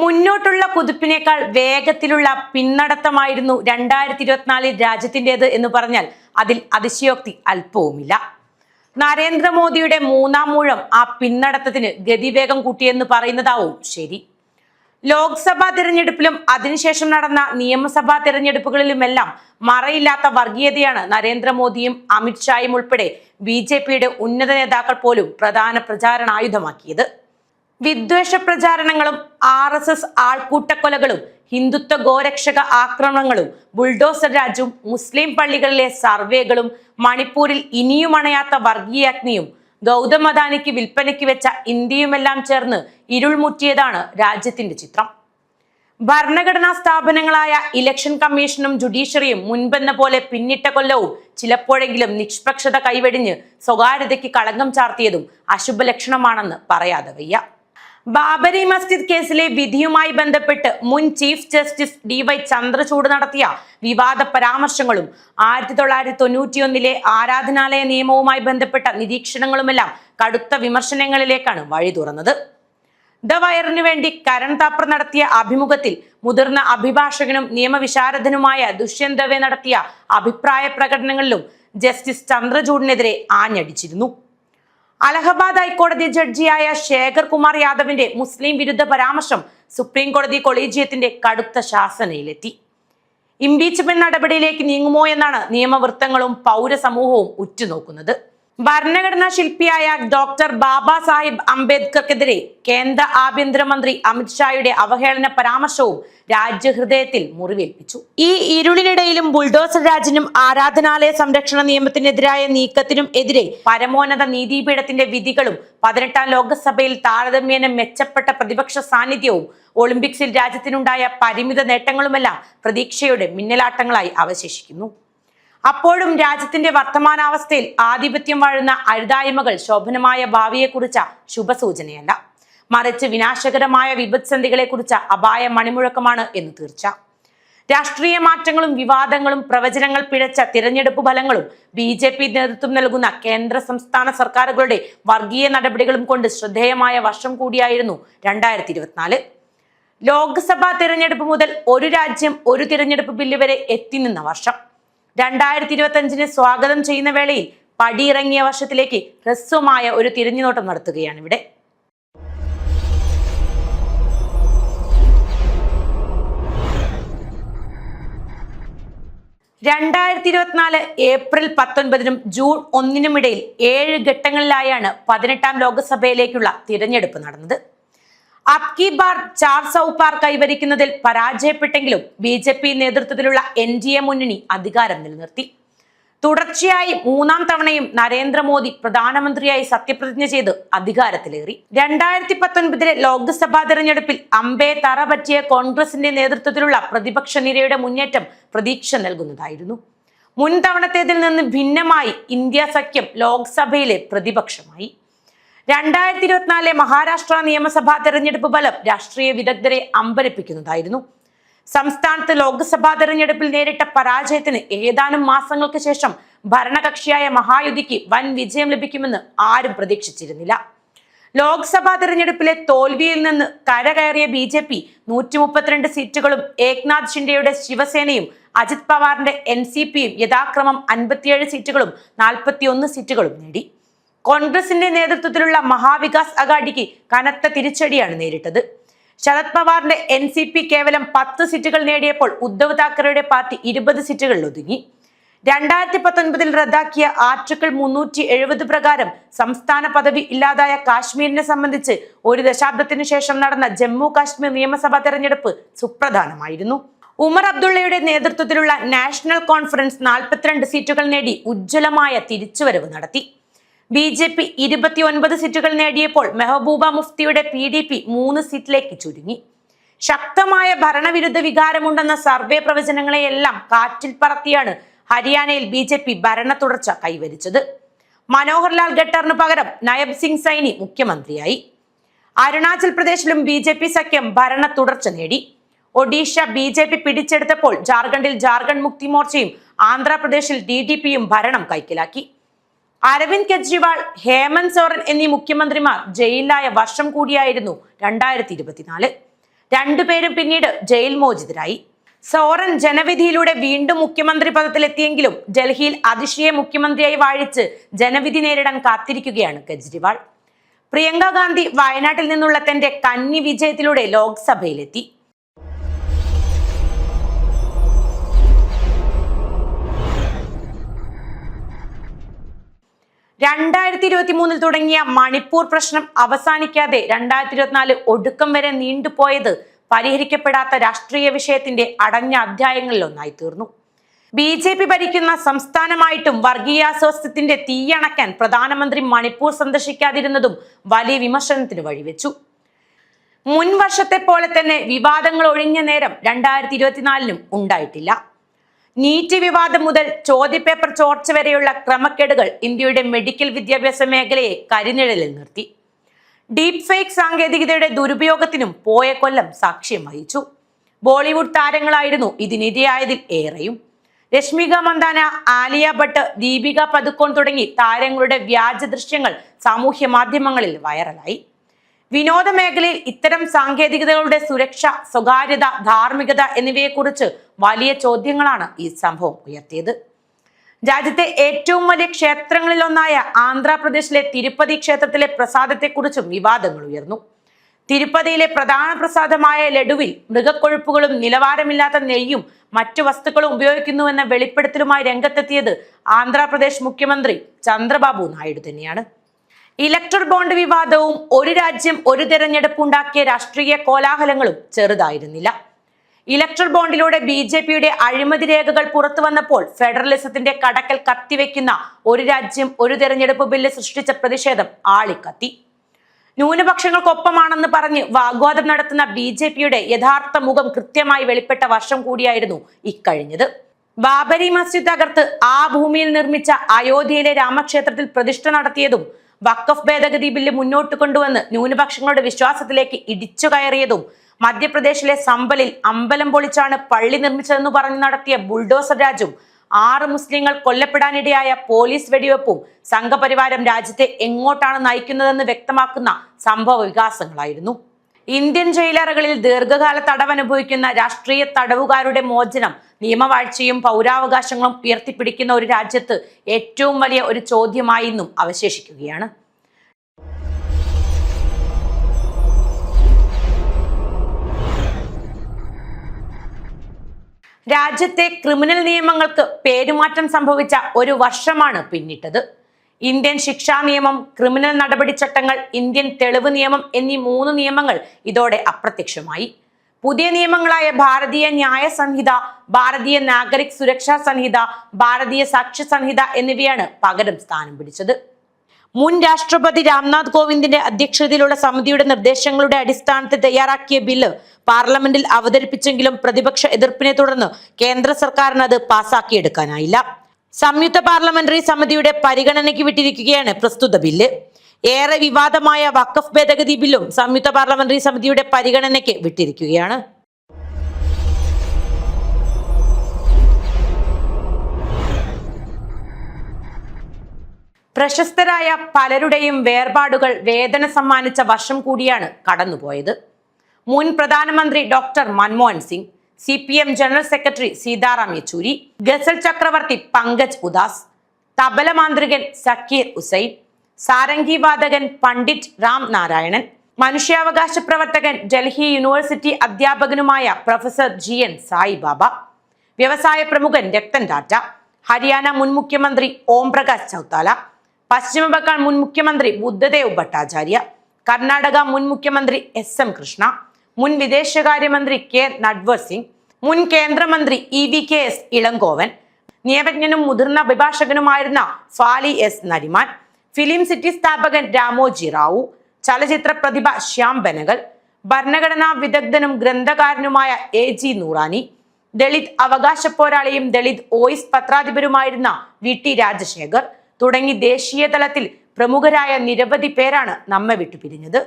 മുന്നോട്ടുള്ള കുതിപ്പിനേക്കാൾ വേഗത്തിലുള്ള പിന്നടത്തമായിരുന്നു രണ്ടായിരത്തി ഇരുപത്തിനാലിൽ രാജ്യത്തിന്റെത് എന്ന് പറഞ്ഞാൽ അതിൽ അതിശയോക്തി അല്പവുമില്ല. നരേന്ദ്രമോദിയുടെ മൂന്നാം മൂഴം ആ പിന്നടത്തത്തിന് ഗതിവേഗം കൂട്ടിയെന്ന് പറയുന്നതാവും ശരി. ലോക്സഭാ തിരഞ്ഞെടുപ്പിലും അതിനുശേഷം നടന്ന നിയമസഭാ തിരഞ്ഞെടുപ്പുകളിലുമെല്ലാം മറയില്ലാത്ത വർഗീയതയാണ് നരേന്ദ്രമോദിയും അമിത്ഷായും ഉൾപ്പെടെ ബി ഉന്നത നേതാക്കൾ പോലും പ്രധാന പ്രചാരണായുധമാക്കിയത് വിദ്വേഷ പ്രചാരണങ്ങളും ആർ എസ് എസ് ആൾക്കൂട്ടക്കൊലകളും ഹിന്ദുത്വ ഗോരക്ഷക ആക്രമണങ്ങളും ബുൾഡോസർ രാജും മുസ്ലിം പള്ളികളിലെ സർവേകളും മണിപ്പൂരിൽ ഇനിയും അണയാത്ത വർഗീയാഗ്നിയും ഗൗതം അദാനിക്ക് വിൽപ്പനയ്ക്ക് വെച്ച ഇന്ത്യയുമെല്ലാം ചേർന്ന് ഇരുൾമുറ്റിയതാണ് രാജ്യത്തിന്റെ ചിത്രം. ഭരണഘടനാ സ്ഥാപനങ്ങളായ ഇലക്ഷൻ കമ്മീഷനും ജുഡീഷ്യറിയും മുൻപെന്ന പോലെ പിന്നിട്ട കൊല്ലവും ചിലപ്പോഴെങ്കിലും നിഷ്പക്ഷത കൈവെടിഞ്ഞ് സ്വകാര്യതയ്ക്ക് കളങ്കം ചാർത്തിയതും അശുഭലക്ഷണമാണെന്ന് പറയാതെ വയ്യ. ബാബരി മസ്ജിദ് കേസിലെ വിധിയുമായി ബന്ധപ്പെട്ട് മുൻ chief justice D Y Chandrachud നടത്തിയ വിവാദ പരാമർശങ്ങളും ആയിരത്തി തൊള്ളായിരത്തി തൊണ്ണൂറ്റിയൊന്നിലെ ആരാധനാലയ നിയമവുമായി ബന്ധപ്പെട്ട നിരീക്ഷണങ്ങളുമെല്ലാം കടുത്ത വിമർശനങ്ങളിലേക്കാണ് വഴി തുറന്നത്. ദ വയറിനു വേണ്ടി കരൺ താപ്പർ നടത്തിയ അഭിമുഖത്തിൽ മുതിർന്ന അഭിഭാഷകനും നിയമവിശാരദനുമായ ദുഷ്യന്തവെ നടത്തിയ അഭിപ്രായ പ്രകടനങ്ങളിലും ജസ്റ്റിസ് ചന്ദ്രചൂഡിനെതിരെ ആഞ്ഞടിച്ചിരുന്നു. അലഹബാദ് ഹൈക്കോടതി ജഡ്ജിയായ ശേഖർ കുമാർ യാദവിന്റെ മുസ്ലിം വിരുദ്ധ പരാമർശം സുപ്രീം കോടതി കൊളീജിയത്തിന്റെ കടുത്ത ശാസനയിലെത്തി. ഇംപീച്ച്മെന്റ് നടപടിയിലേക്ക് നീങ്ങുമോ എന്നാണ് നിയമവൃത്തങ്ങളും പൗരസമൂഹവും ഉറ്റുനോക്കുന്നത്. ഭരണഘടനാ ശില്പിയായ ഡോക്ടർ ബാബാ സാഹിബ് അംബേദ്കർക്കെതിരെ കേന്ദ്ര ആഭ്യന്തരമന്ത്രി അമിത്ഷായുടെ അവഹേളന പരാമർശവും രാജ്യഹൃദയത്തിൽ മുറിവേൽപ്പിച്ചു. ഈ ഇരുളിനിടയിലും ബുൾഡോസർ രാജിനും ആരാധനാലയ സംരക്ഷണ നിയമത്തിനെതിരായ നീക്കത്തിനും എതിരെ പരമോന്നത നീതിപീഠത്തിന്റെ വിധികളും പതിനെട്ടാം ലോക്സഭയിൽ താരതമ്യേന മെച്ചപ്പെട്ട പ്രതിപക്ഷ സാന്നിധ്യവും ഒളിമ്പിക്സിൽ രാജ്യത്തിനുണ്ടായ പരിമിത നേട്ടങ്ങളുമെല്ലാം പ്രതീക്ഷയുടെ മിന്നലാട്ടങ്ങളായി അവശേഷിക്കുന്നു. അപ്പോഴും രാജ്യത്തിന്റെ വർത്തമാനാവസ്ഥയിൽ ആധിപത്യം വാഴുന്ന അഴുതായ്മകൾ ശോഭനമായ ഭാവിയെക്കുറിച്ച ശുഭസൂചനയല്ല. മറിച്ച് വിനാശകരമായ വിപത്സന്ധികളെ കുറിച്ച അപായ മണിമുഴക്കമാണ് എന്ന് തീർച്ച. രാഷ്ട്രീയ മാറ്റങ്ങളും വിവാദങ്ങളും പ്രവചനങ്ങൾ പിഴച്ച തിരഞ്ഞെടുപ്പ് ഫലങ്ങളും ബി ജെ പി നേതൃത്വം നൽകുന്ന കേന്ദ്ര സംസ്ഥാന സർക്കാരുകളുടെ വർഗീയ നടപടികളും കൊണ്ട് ശ്രദ്ധേയമായ വർഷം കൂടിയായിരുന്നു രണ്ടായിരത്തി ഇരുപത്തിനാല് ലോക്സഭാ തിരഞ്ഞെടുപ്പ് മുതൽ ഒരു രാജ്യം ഒരു തിരഞ്ഞെടുപ്പ് ബില്ല് വരെ എത്തി നിന്ന വർഷം. രണ്ടായിരത്തി ഇരുപത്തി അഞ്ചിനെ സ്വാഗതം ചെയ്യുന്ന വേളയിൽ പടിയിറങ്ങിയ വർഷത്തിലേക്ക് ഹ്രസ്വമായ ഒരു തിരിഞ്ഞുനോട്ടം നടത്തുകയാണ് ഇവിടെ. രണ്ടായിരത്തി ഇരുപത്തിനാല് ഏപ്രിൽ പത്തൊൻപതിനും ജൂൺ ഒന്നിനും ഇടയിൽ ഏഴ് ഘട്ടങ്ങളിലായാണ് പതിനെട്ടാം ലോക്സഭയിലേക്കുള്ള തിരഞ്ഞെടുപ്പ് നടന്നത്. അബ്കി ബാർ ചാർ സൗപാർ കൈവരിക്കുന്നതിൽ പരാജയപ്പെട്ടെങ്കിലും ബി ജെ പി നേതൃത്വത്തിലുള്ള എൻ ഡി എ മുന്നണി അധികാരം നിലനിർത്തി. തുടർച്ചയായി മൂന്നാം തവണയും നരേന്ദ്രമോദി പ്രധാനമന്ത്രിയായി സത്യപ്രതിജ്ഞ ചെയ്ത് അധികാരത്തിലേറി. രണ്ടായിരത്തി പത്തൊൻപതിലെ ലോക്സഭാ തെരഞ്ഞെടുപ്പിൽ അമ്പേ തറ പറ്റിയ കോൺഗ്രസിന്റെ നേതൃത്വത്തിലുള്ള പ്രതിപക്ഷ നിരയുടെ മുന്നേറ്റം പ്രതീക്ഷ നൽകുന്നതായിരുന്നു. മുൻതവണത്തേതിൽ നിന്ന് ഭിന്നമായി ഇന്ത്യ സഖ്യം ലോക്സഭയിലെ പ്രതിപക്ഷമായി. രണ്ടായിരത്തി ഇരുപത്തിനാലിലെ മഹാരാഷ്ട്ര നിയമസഭാ തെരഞ്ഞെടുപ്പ് ഫലം രാഷ്ട്രീയ വിദഗ്ധരെ അമ്പരപ്പിക്കുന്നതായിരുന്നു. സംസ്ഥാനത്ത് ലോക്സഭാ തെരഞ്ഞെടുപ്പിൽ നേരിട്ട പരാജയത്തിന് ഏതാനും മാസങ്ങൾക്ക് ശേഷം ഭരണകക്ഷിയായ മഹായുതിക്ക് വൻ വിജയം ലഭിക്കുമെന്ന് ആരും പ്രതീക്ഷിച്ചിരുന്നില്ല. ലോക്സഭാ തെരഞ്ഞെടുപ്പിലെ തോൽവിയിൽ നിന്ന് കരകയറിയ ബി ജെ പി നൂറ്റി മുപ്പത്തിരണ്ട് സീറ്റുകളും ഏക്നാഥ് ഷിൻഡെയുടെ ശിവസേനയും അജിത് പവാറിന്റെ എൻ സി പിയും യഥാക്രമം അൻപത്തിയേഴ് സീറ്റുകളും നാൽപ്പത്തിയൊന്ന് സീറ്റുകളും നേടി. കോൺഗ്രസിന്റെ നേതൃത്വത്തിലുള്ള മഹാവികാസ് അഗാഡിക്ക് കനത്ത തിരിച്ചടിയാണ് നേരിട്ടത്. ശരത് പവാറിന്റെ എൻ സി പി കേവലം പത്ത് സീറ്റുകൾ നേടിയപ്പോൾ ഉദ്ധവ് താക്കറെയുടെ പാർട്ടി ഇരുപത് സീറ്റുകളിൽ ഒതുങ്ങി. രണ്ടായിരത്തി പത്തൊൻപതിൽ റദ്ദാക്കിയ ആർട്ടിക്കിൾ മുന്നൂറ്റി എഴുപത് പ്രകാരം സംസ്ഥാന പദവി ഇല്ലാതായ കാശ്മീരിനെ സംബന്ധിച്ച് ഒരു ദശാബ്ദത്തിനു ശേഷം നടന്ന ജമ്മു കാശ്മീർ നിയമസഭാ തെരഞ്ഞെടുപ്പ് സുപ്രധാനമായിരുന്നു. ഉമർ അബ്ദുള്ളയുടെ നേതൃത്വത്തിലുള്ള നാഷണൽ കോൺഫറൻസ് നാൽപ്പത്തിരണ്ട് സീറ്റുകൾ നേടി ഉജ്ജ്വലമായ തിരിച്ചുവരവ് നടത്തി. ബി ജെ പി ഇരുപത്തിയൊൻപത് സീറ്റുകൾ നേടിയപ്പോൾ മെഹബൂബ മുഫ്തിയുടെ പി ഡി പി മൂന്ന് സീറ്റിലേക്ക് ചുരുങ്ങി. ശക്തമായ ഭരണവിരുദ്ധ വികാരമുണ്ടെന്ന സർവേ പ്രവചനങ്ങളെയെല്ലാം കാറ്റിൽ പറത്തിയാണ് ഹരിയാനയിൽ ബി ജെ പി ഭരണ തുടർച്ച കൈവരിച്ചത്. മനോഹർലാൽ ഖട്ടറിന് പകരം നയബ് സിംഗ് സൈനി മുഖ്യമന്ത്രിയായി. അരുണാചൽ പ്രദേശിലും ബി ജെ പി സഖ്യം ഭരണ തുടർച്ച നേടി. ഒഡീഷ ബി ജെ പി പിടിച്ചെടുത്തപ്പോൾ ജാർഖണ്ഡിൽ ജാർഖണ്ഡ് മുക്തി മോർച്ചയും ആന്ധ്രാപ്രദേശിൽ ഡി ഡി പിയും ഭരണം കൈക്കലാക്കി. അരവിന്ദ് കെജ്രിവാൾ ഹേമന്ത് സോറൻ എന്നീ മുഖ്യമന്ത്രിമാർ ജയിലിലായ വർഷം കൂടിയായിരുന്നു രണ്ടായിരത്തി ഇരുപത്തിനാല് രണ്ടുപേരും പിന്നീട് ജയിൽ മോചിതരായി. സോറൻ ജനവിധിയിലൂടെ വീണ്ടും മുഖ്യമന്ത്രി പദത്തിലെത്തിയെങ്കിലും ഡൽഹിയിൽ അതിശയെ മുഖ്യമന്ത്രിയായി വാഴിച്ച് ജനവിധി നേരിടാൻ കാത്തിരിക്കുകയാണ് കെജ്രിവാൾ. പ്രിയങ്ക ഗാന്ധി വയനാട്ടിൽ നിന്നുള്ള തന്റെ കന്നി വിജയത്തിലൂടെ ലോക്സഭയിലെത്തി. രണ്ടായിരത്തി ഇരുപത്തി മൂന്നിൽ തുടങ്ങിയ മണിപ്പൂർ പ്രശ്നം അവസാനിക്കാതെ രണ്ടായിരത്തി ഇരുപത്തിനാല് ഒടുക്കം വരെ നീണ്ടുപോയത് പരിഹരിക്കപ്പെടാത്ത രാഷ്ട്രീയ വിഷയത്തിന്റെ അടഞ്ഞ അധ്യായങ്ങളിൽ ഒന്നായി തീർന്നു. ബി ജെ പി ഭരിക്കുന്ന സംസ്ഥാനമായിട്ടും വർഗീയാസ്വാസ്ഥ്യത്തിന്റെ തീയണക്കാൻ പ്രധാനമന്ത്രി മണിപ്പൂർ സന്ദർശിക്കാതിരുന്നതും വലിയ വിമർശനത്തിന് വഴിവെച്ചു. മുൻവർഷത്തെ പോലെ തന്നെ വിവാദങ്ങൾ ഒഴിഞ്ഞ നേരം രണ്ടായിരത്തി ഇരുപത്തിനാലിനും ഉണ്ടായിട്ടില്ല. നീറ്റ് വിവാദം മുതൽ ചോദ്യപേപ്പർ ചോർച്ച വരെയുള്ള ക്രമക്കേടുകൾ ഇന്ത്യയുടെ മെഡിക്കൽ വിദ്യാഭ്യാസ മേഖലയെ കരിനിഴലിൽ നിർത്തി. ഡീപ് ഫേക്ക് സാങ്കേതികതയുടെ ദുരുപയോഗത്തിനും പോയ കൊല്ലം സാക്ഷ്യം വഹിച്ചു. ബോളിവുഡ് താരങ്ങളായിരുന്നു ഇതിനിരയായതിൽ ഏറെയും. രശ്മിക മന്ദാന ആലിയ ഭട്ട് ദീപിക പതുക്കോൺ തുടങ്ങി താരങ്ങളുടെ വ്യാജ ദൃശ്യങ്ങൾ സാമൂഹ്യ മാധ്യമങ്ങളിൽ വൈറലായി. വിനോദ മേഖലയിൽ ഇത്തരം സാങ്കേതികതകളുടെ സുരക്ഷ സ്വകാര്യത ധാർമ്മികത എന്നിവയെക്കുറിച്ച് വലിയ ചോദ്യങ്ങളാണ് ഈ സംഭവം ഉയർത്തിയത്. രാജ്യത്തെ ഏറ്റവും വലിയ ക്ഷേത്രങ്ങളിലൊന്നായ ആന്ധ്രാപ്രദേശിലെ തിരുപ്പതി ക്ഷേത്രത്തിലെ പ്രസാദത്തെക്കുറിച്ചും വിവാദങ്ങൾ ഉയർന്നു. തിരുപ്പതിയിലെ പ്രധാന പ്രസാദമായ ലഡുവിൽ മൃഗക്കൊഴുപ്പുകളും നിലവാരമില്ലാത്ത നെയ്യും മറ്റു വസ്തുക്കളും ഉപയോഗിക്കുന്നുവെന്ന വെളിപ്പെടുത്തലുമായി രംഗത്തെത്തിയത് ആന്ധ്രാപ്രദേശ് മുഖ്യമന്ത്രി ചന്ദ്രബാബു നായിഡു തന്നെയാണ്. ഇലക്ട്രൽ ബോണ്ട് വിവാദവും ഒരു രാജ്യം ഒരു തെരഞ്ഞെടുപ്പ് ഉണ്ടാക്കിയ രാഷ്ട്രീയ കോലാഹലങ്ങളും ചെറുതായിരുന്നില്ല. ഇലക്ട്രൽ ബോണ്ടിലൂടെ ബി ജെ പിയുടെ അഴിമതി രേഖകൾ പുറത്തു വന്നപ്പോൾ ഫെഡറലിസത്തിന്റെ കടക്കൽ കത്തിവെക്കുന്ന ഒരു രാജ്യം ഒരു തെരഞ്ഞെടുപ്പ് ബില്ല് സൃഷ്ടിച്ച പ്രതിഷേധം ആളിക്കത്തി. ന്യൂനപക്ഷങ്ങൾക്കൊപ്പമാണെന്ന് പറഞ്ഞ് വാഗ്വാദം നടത്തുന്ന ബി ജെ പിയുടെ യഥാർത്ഥ മുഖം കൃത്യമായി വെളിപ്പെട്ട വർഷം കൂടിയായിരുന്നു ഇക്കഴിഞ്ഞത്. ബാബരി മസ്ജിദ് തകർത്ത് ആ ഭൂമിയിൽ നിർമ്മിച്ച അയോധ്യയിലെ രാമക്ഷേത്രത്തിൽ പ്രതിഷ്ഠ നടത്തിയതും വഖഫ് ഭേദഗതി ബില്ല് മുന്നോട്ട് കൊണ്ടുവന്ന് ന്യൂനപക്ഷങ്ങളുടെ വിശ്വാസത്തിലേക്ക് ഇടിച്ചു കയറിയതും മധ്യപ്രദേശിലെ സമ്പലിൽ അമ്പലം പൊളിച്ചാണ് പള്ളി നിർമ്മിച്ചതെന്ന് പറഞ്ഞു നടത്തിയ ബുൾഡോസർ രാജും ആറ് മുസ്ലിങ്ങൾ കൊല്ലപ്പെടാനിടയായ പോലീസ് വെടിവെപ്പും സംഘപരിവാരം രാജ്യത്തെ എങ്ങോട്ടാണ് നയിക്കുന്നതെന്ന് വ്യക്തമാക്കുന്ന സംഭവ വികാസങ്ങളായിരുന്നു. ഇന്ത്യൻ ജയിലറകളിൽ ദീർഘകാല തടവ് തടവനുഭവിക്കുന്ന രാഷ്ട്രീയ തടവുകാരുടെ മോചനം നിയമവാഴ്ചയും പൗരാവകാശങ്ങളും ഉയർത്തിപ്പിടിക്കുന്ന ഒരു രാജ്യത്ത് ഏറ്റവും വലിയ ഒരു ചോദ്യമായി ഇന്നും അവശേഷിക്കുകയാണ്. രാജ്യത്തെ ക്രിമിനൽ നിയമങ്ങൾക്ക് പേരുമാറ്റം സംഭവിച്ച ഒരു വർഷമാണ് പിന്നിട്ടത്. ഇന്ത്യൻ ശിക്ഷാ നിയമം ക്രിമിനൽ നടപടി ചട്ടങ്ങൾ ഇന്ത്യൻ തെളിവ് നിയമം എന്നീ മൂന്ന് നിയമങ്ങൾ ഇതോടെ അപ്രത്യക്ഷമായി. പുതിയ നിയമങ്ങളായ ഭാരതീയ ന്യായ സംഹിത ഭാരതീയ നാഗരിക് സുരക്ഷാ സംഹിത ഭാരതീയ സാക്ഷ്യ സംഹിത എന്നിവയാണ് പകരം സ്ഥാനം പിടിച്ചത്. മുൻ രാഷ്ട്രപതി രാംനാഥ് കോവിന്ദിന്റെ അധ്യക്ഷതയിലുള്ള സമിതിയുടെ നിർദ്ദേശങ്ങളുടെ അടിസ്ഥാനത്തിൽ തയ്യാറാക്കിയ ബില്ല് പാർലമെന്റിൽ അവതരിപ്പിച്ചെങ്കിലും പ്രതിപക്ഷ എതിർപ്പിനെ തുടർന്ന് കേന്ദ്ര സർക്കാരിന് അത് പാസാക്കിയെടുക്കാനായില്ല. സംയുക്ത പാർലമെന്ററി സമിതിയുടെ പരിഗണനയ്ക്ക് വിട്ടിരിക്കുകയാണ് പ്രസ്തുത ബില്ല്. ഏറെ വിവാദമായ വഖഫ് ഭേദഗതി ബില്ലും സംയുക്ത പാർലമെന്ററി സമിതിയുടെ പരിഗണനയ്ക്ക് വിട്ടിരിക്കുകയാണ്. പ്രശസ്തരായ പലരുടെയും വേർപാടുകൾ വേദന സമ്മാനിച്ച വർഷം കൂടിയാണ് കടന്നുപോയത്. മുൻ പ്രധാനമന്ത്രി doctor Manmohan Singh C P M general secretary Sitaram Yechury ഗസൽ ചക്രവർത്തി പങ്കജ് ഉദാസ് തബല മാന്ത്രികൻ സക്കീർ ഉസൈൻ സാരംഗി വാദകൻ പണ്ഡിറ്റ് രാം നാരായണൻ മനുഷ്യാവകാശ പ്രവർത്തകൻ ഡൽഹി യൂണിവേഴ്സിറ്റി അധ്യാപകനുമായ പ്രൊഫസർ ജി എൻ സായിബാബ വ്യവസായ പ്രമുഖൻ രത്തൻ ടാറ്റ ഹരിയാന മുൻ മുഖ്യമന്ത്രി ഓം പ്രകാശ് ചൌത്താല പശ്ചിമ ബംഗാൾ മുൻ മുഖ്യമന്ത്രി ബുദ്ധദേവ് ഭട്ടാചാര്യ കർണാടക മുൻ മുഖ്യമന്ത്രി എസ് എം കൃഷ്ണ മുൻ വിദേശകാര്യമന്ത്രി കെ നഡ്വർ സിംഗ് മുൻ കേന്ദ്രമന്ത്രി E V K S Elangovan നിയമജ്ഞനും മുതിർന്ന അഭിഭാഷകനുമായിരുന്ന Fali S Nariman film city സ്ഥാപകൻ രാമോജി റാവു ചലച്ചിത്ര പ്രതിഭ ശ്യാം ബനഗൽ ഭരണഘടനാ വിദഗ്ധനും ഗ്രന്ഥകാരനുമായ എ ജി നൂറാനി ദളിത് അവകാശ പോരാളിയും ദളിത് ഓയിസ് പത്രാധിപരുമായിരുന്ന വി ടി രാജശേഖർ തുടങ്ങി ദേശീയതലത്തിൽ പ്രമുഖരായ നിരവധി പേരാണ് നമ്മെ വിട്ടുപിരിഞ്ഞത്.